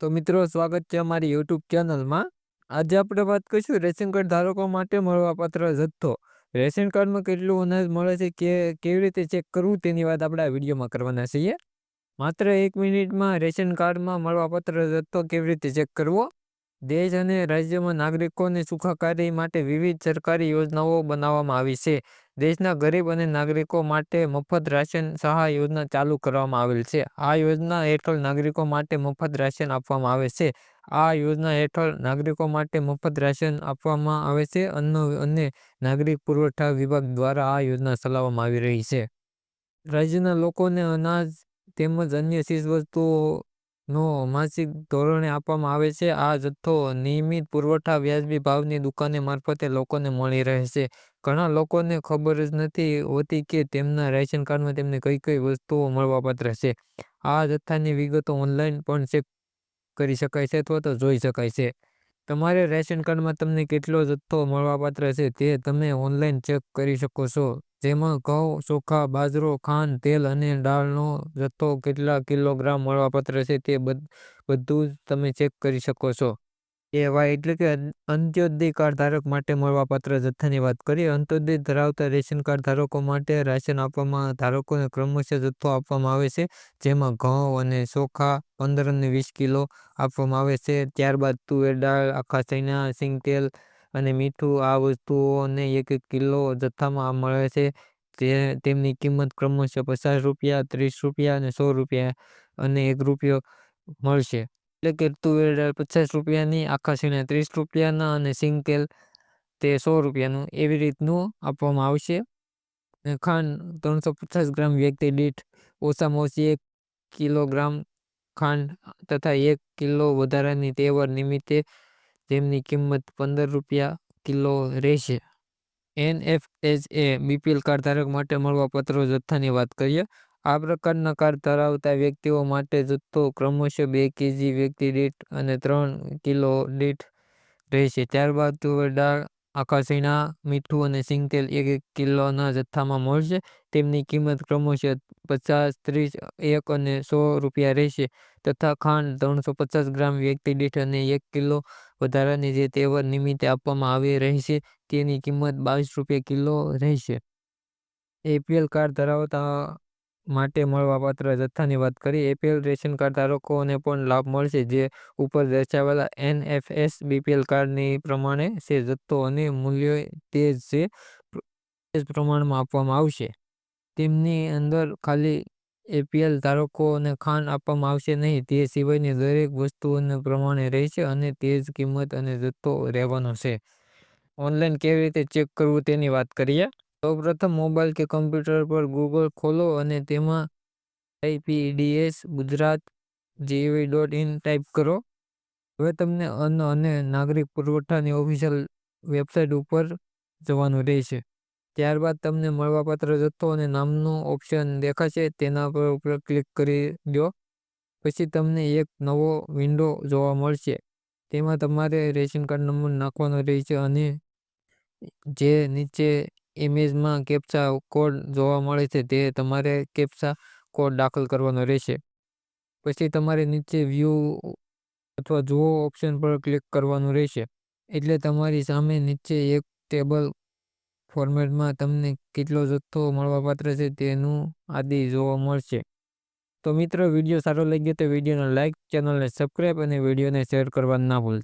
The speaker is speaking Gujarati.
તો મિત્રો, સ્વાગત છે અમારી યુટ્યુબ ચેનલમાં. આજે આપણે વાત કરીશું રેશન કાર્ડ ધારકો માટે મળવાપાત્ર જથ્થો. રેશન કાર્ડમાં કેટલું અનાજ મળે છે, કે કેવી રીતે ચેક કરવું તેની વાત આપણે આ વિડીયોમાં કરવાના છીએ. માત્ર એક મિનિટમાં રેશન કાર્ડમાં મળવાપાત્ર જથ્થો કેવી રીતે ચેક કરવો? દેશ અને રાજ્યમાં નાગરિકોને સુખાકારી માટે વિવિધ સરકારી યોજનાઓ બનાવવામાં આવી છે. દેશના ગરીબ અને નાગરિકો માટે મફત રાશન સહાય યોજના ચાલુ કરવામાં આવેલ છે. આ યોજના હેઠળ નાગરિકો માટે મફત રાશન આપવામાં આવે છે. આ યોજના હેઠળ નાગરિકો માટે મફત રાશન આપવામાં આવે છે અન્ન અને નાગરિક પુરવઠા વિભાગ દ્વારા આ યોજના ચલાવવામાં આવી રહી છે. રાજ્યના લોકોને અનાજ તેમજ અન્ય ચીજવસ્તુઓ નો માસિક ધોરણે આપવામાં આવે છે. આ જથ્થો નિયમિત પુરવઠા, વ્યાજબી ભાવની દુકાને મારફતે લોકોને મળી રહે છે ઘણા લોકોને ખબર જ નથી હોતી કે તેમના રેશન કાર્ડમાં તેમને કઈ કઈ વસ્તુઓ મળવાપાત્ર છે. આ જથ્થાની વિગતો ઓનલાઈન પણ ચેક કરી શકાય છે અથવા તો જોઈ શકાય છે. તમારે રેશન કાર્ડમાં તમને કેટલો જથ્થો મળવાપાત્ર છે તે તમે ઓનલાઈન ચેક કરી શકો છો. જેમાં ઘઉં, ચોખા, બાજરો, ખાંડ, તેલ અને દાળનો જથ્થો કેટલા કિલોગ્રામ મળવાપાત્ર છે તે બધું જ તમે ચેક કરી શકો છો. એવા એટલે કે અંત્યોદય કાર્ડ ધારક માટે મળવાપાત્ર જથ્થાની વાત કરીએ. અંત્યોદય ધરાવતા રેશન કાર્ડ ધારકો માટે રાશન આપવામાં, ધારકોને ક્રમશઃ જથ્થો આપવામાં આવે છે. જેમાં ઘઉં અને ચોખા પંદર અને વીસ કિલો આપવામાં આવે છે. ત્યારબાદ તુવેર દાળ, આખા ચણા સિંગ તેલ અને મીઠું આ વસ્તુઓને એક એક કિલો જથ્થામાં મળે છે. તે, તેમની કિંમત ક્રમશઃ પચાસ રૂપિયા, ત્રીસ રૂપિયા અને સો રૂપિયા અને એક રૂપિયો મળશે. એટલે કે તુવેર પચાસ રૂપિયાની આખા ચણા ત્રીસ રૂપિયાના અને સિંકેલ તે સો રૂપિયાનું એવી રીતનું આપવામાં આવશે. ખાંડ ત્રણસો પચાસ ગ્રામ વ્યક્તિ દીઠ ઓછામાં ઓછી એક કિલોગ્રામ ખાંડ તથા એક કિલો વધારાની તહેવાર નિમિત્તે તેમની કિંમત પંદર રૂપિયા કિલો રહેશે. એનએફએસ એ બીપીએલ કાર્ડ ધારક માટે મળવા પત્રો જથ્થાની વાત કરીએ. આ પ્રકારના કાર ધરાવતા વ્યક્તિઓ માટે જથ્થો ક્રમશઃ બે કેજી વ્યક્તિ દીઠ અને ત્રણ કિલો દીઠ રહેશે. ત્યારબાદ તુવેર દાળ, આખા મીઠું અને સિંગતેલ એક એક કિલોના જથ્થામાં મળશે. તેમની કિંમત ક્રમશઃ પચાસ, ત્રીસ, એક અને સો રૂપિયા રહેશે તથા ખાંડ ત્રણસો પચાસ ગ્રામ વ્યક્તિ દીઠ અને એક કિલો વધારાની જે તહેવાર નિમિત્તે આપવામાં આવી રહેશે તેની કિંમત બાવીસ રૂપિયા કિલો રહેશે. એપીએલ કાર્ડ ધરાવતા માટે મળવાપાત્ર જથ્થાની વાત કરીએ એપીએલ રેશન કાર્ડ ધારકોને પણ લાભ મળશે, જે ઉપર દર્શાવેલા એનએફએસ બીપીએલ કાર્ડની પ્રમાણે છે. જથ્થો અને મૂલ્ય તે જ છે, પ્રમાણમાં આપવામાં આવશે. તેમની અંદર ખાલી એપીએલ ધારકોને ખાંડ આપવામાં આવશે નહીં, તે સિવાયની દરેક વસ્તુઓને પ્રમાણે રહેશે અને તે જ કિંમત અને જથ્થો રહેવાનો છે. ઓનલાઈન કેવી રીતે ચેક કરવું તેની વાત કરીએ? સૌપ્રથમ મોબાઈલ કે કમ્પ્યુટર પર ગૂગલ ખોલો અને તેમાં આઈપીડીએસ ગુજરાત જીવી ડોટ ઇન ટાઈપ કરો. હવે તમને અન્ન અને નાગરિક પુરવઠાની ઓફિશિયલ વેબસાઇટ ઉપર જવાનું રહેશે. ત્યારબાદ તમને મળવાપાત્ર જથ્થો અને નામનું ઓપ્શન દેખાશે, તેના પર ઉપર ક્લિક કરી દો. પછી તમને એક નવો વિન્ડો જોવા મળશે. તેમાં તમારે રેશન કાર્ડ નંબર નાખવાનો રહેશે અને જે નીચે ઇમેજમાં કેપ્ચા કોડ જોવા મળે છે, તે તમારે કેપ્ચા કોડ દાખલ કરવાનો રહેશે. પછી તમારે નીચે વ્યૂ અથવા જુઓ ઓપ્શન પર ક્લિક કરવાનું રહેશે. એટલે તમારી સામે નીચે એક ટેબલ ફોર્મેટમાં તમને કેટલો જથ્થો મળવાપાત્ર છે તેનું આદિ જોવા મળશે. તો મિત્રો, વીડિયો સારો લાગ્યો તો વિડીયોને લાઇક ચેનલને સબસ્ક્રાઈબ અને વિડીયોને શેર કરવા ના ભૂલતા.